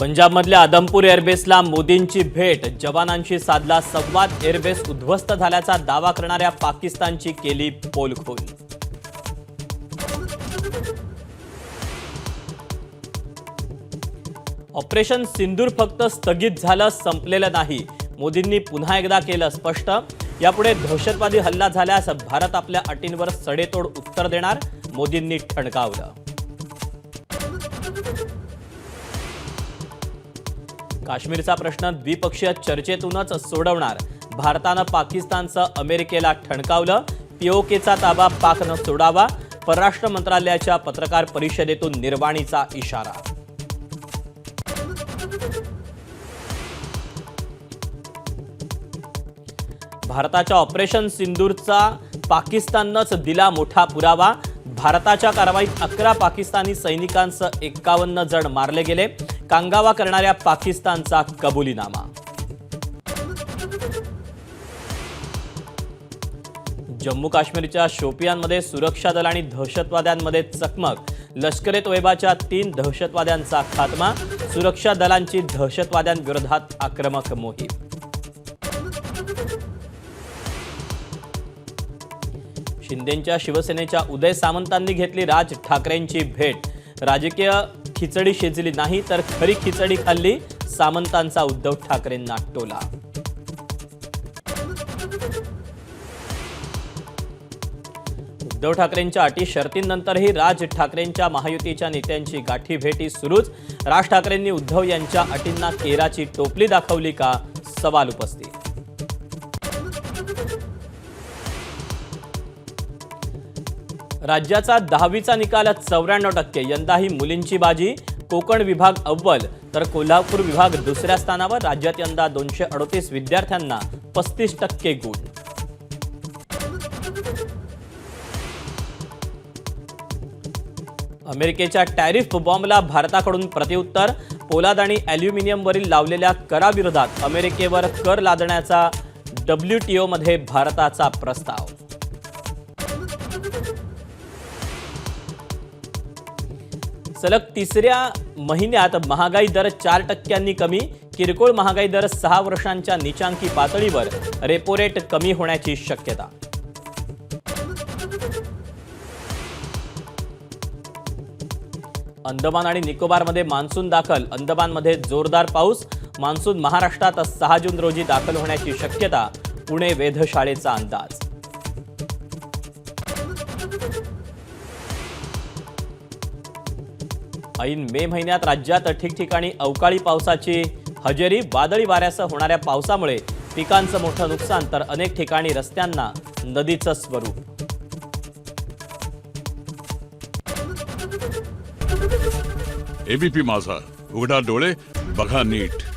पंजाबमधल्या आदमपूर एअरबेसला मोदींची भेट. जवानांशी साधला संवाद. एअरबेस उद्ध्वस्त झाल्याचा दावा करणाऱ्या पाकिस्तानची केली पोलखोल ऑपरेशन सिंदूर फक्त स्थगित झालं संपलेलं नाही. मोदींनी पुन्हा एकदा केलं स्पष्ट. यापुढे दहशतवादी हल्ला झाल्यास भारत आपल्या अटींवर सडेतोड उत्तर देणार. मोदींनी ठणकावलं. काश्मीरचा प्रश्न द्विपक्षीय चर्चेतूनच सोडवणार. भारतानं पाकिस्तानचं अमेरिकेला ठणकावलं. पीओकेचा ताबा पाकनं सोडावा. परराष्ट्र मंत्रालयाच्या पत्रकार परिषदेतून निर्वाणीचा इशारा. भारताच्या ऑपरेशन सिंदूरचा पाकिस्ताननंच दिला मोठा पुरावा. भारताच्या कारवाईत अकरा पाकिस्तानी सैनिकांसह एक्कावन्न जण मारले गेले. कांगावा करणाऱ्या पाकिस्तानचा कबुलीनामा. जम्मू काश्मीरच्या शोपियानमध्ये सुरक्षा दल आणि दहशतवाद्यांमध्ये चकमक. लष्कर ए तोयबाच्या तीन दहशतवाद्यांचा खात्मा. सुरक्षा दलांची दहशतवाद्यांविरोधात आक्रमक मोहीम. शिंदेंच्या शिवसेनेच्या उदय सामंतांनी घेतली राज ठाकरेंची भेट. राजकीय खिचडी शिजली नाही तर खरी खिचडी खाल्ली सामंतांचा उद्धव ठाकरेंना टोला. उद्धव ठाकरेंच्या अटी शर्तींनंतरही राज ठाकरेंच्या महायुतीच्या नेत्यांची गाठी भेटी सुरूच. राज ठाकरेंनी उद्धव यांच्या अटींना केराची टोपली दाखवली का? सवाल उपस्थित. राज्याचा दहावीचा निकाल चौऱ्याण्णव टक्के. यंदाही मुलींची बाजी. कोकण विभाग अव्वल. तर कोल्हापूर विभाग दुसऱ्या स्थानावर. राज्यात यंदा दोनशे अडतीस विद्यार्थ्यांना पस्तीस टक्के गुण. अमेरिकेच्या टॅरिफ बॉम्बला भारताकडून प्रत्युत्तर. पोलाद आणि अॅल्युमिनियमवरील लावलेल्या कराविरोधात अमेरिकेवर कर लादण्याचा डब्ल्यूटीओमध्ये भारताचा प्रस्ताव. सलग तिसऱ्या महिन्यात महागाई दर चार टक्क्यांनी कमी किरकोळ महागाई दर सहा वर्षांच्या निचांकी पातळीवर रेपो रेट कमी होण्याची शक्यता. अंदमान आणि निकोबारमध्ये मान्सून दाखल अंदमानमध्ये जोरदार पाऊस मान्सून महाराष्ट्रात सहा जून रोजी दाखल होण्याची शक्यता पुणे वेधशाळेचा अंदाज. ऐन मे महिन्यात राज्यात ठिकठिकाणी अवकाळी पावसाची हजेरी वादळी वाऱ्यासह होणाऱ्या पावसामुळे पिकांचं मोठं नुकसान तर अनेक ठिकाणी रस्त्यांना नदीचं स्वरूप. एबीपी माझा उघडा डोळे बघा नीट.